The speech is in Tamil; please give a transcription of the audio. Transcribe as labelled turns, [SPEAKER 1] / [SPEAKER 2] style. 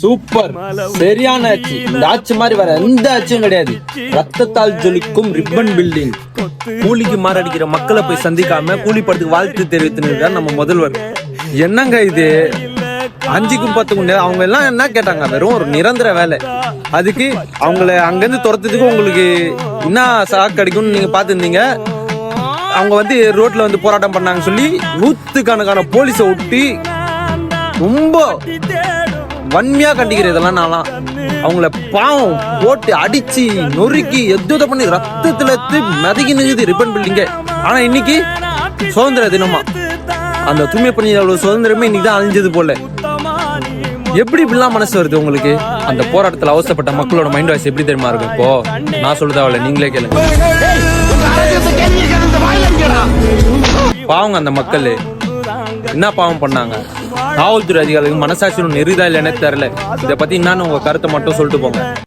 [SPEAKER 1] சூப்பர். சரியான அச்சு. இந்த ஆட்சி மாதிரி வேற எந்த ஆட்சியும் கிடையாது. ரத்தத்தால் ஜொலிக்கும் ரிப்பன் பில்டிங். கூலிக்கு மாரடிக்கிற மக்களை போய் சந்திக்காம கூலி படத்துக்கு வாழ்த்து தெரிவித்துன்னு நம்ம முதல்வர். என்னங்க இது? அஞ்சுக்கும் பத்துக்கும் முடியாது அவங்க எல்லாம் என்ன கேட்டாங்க? வெறும் ஒரு நிரந்தர வேலை. அதுக்கு அவங்கள அங்கேருந்து துரத்துறதுக்கு உங்களுக்கு என்ன சாக்கு கிடைக்கும்னு நீங்க பார்த்துருந்தீங்க? அவங்க வந்து ரோட்ல வந்து போராட்டம் பண்ணாங்கன்னு சொல்லி நூற்றுக்கணக்கான போலீஸை ஒட்டி ரொம்ப வன்மையாக கண்டிக்கிற இதெல்லாம் நான்லாம் அவங்கள பாவம் போட்டு அடித்து நொறுக்கி எது பண்ணி ரத்தத்தில் எடுத்து மதகி நிகுது ரிப்பன் பில்டிங்க ஆனால் இன்னைக்கு சுதந்திர தினமா அந்த தூய்மை அவ்வளோ சுதந்திரமே இன்னைக்கு தான் அழிஞ்சது போல எப்படி இப்படிலாம் மனசு வருது உங்களுக்கு அந்த போராட்டத்தில் அவசரப்பட்ட மக்களோட மைண்ட் வாய்ஸ் எப்படி தெரியுமா இருக்கும் இப்போ நான் சொல்ல தேவையில்ல நீங்களே கேளுங்க பாவங்க அந்த மக்கள் என்ன பாவம் பண்ணாங்க? காவல்துறை அதிகாரிகளுக்கு மனசாட்சி ஒன்று நெறிதா இல்லைன்னே இதை பத்தி என்னன்னு உங்க கருத்தை மட்டும் சொல்லிட்டு போங்க.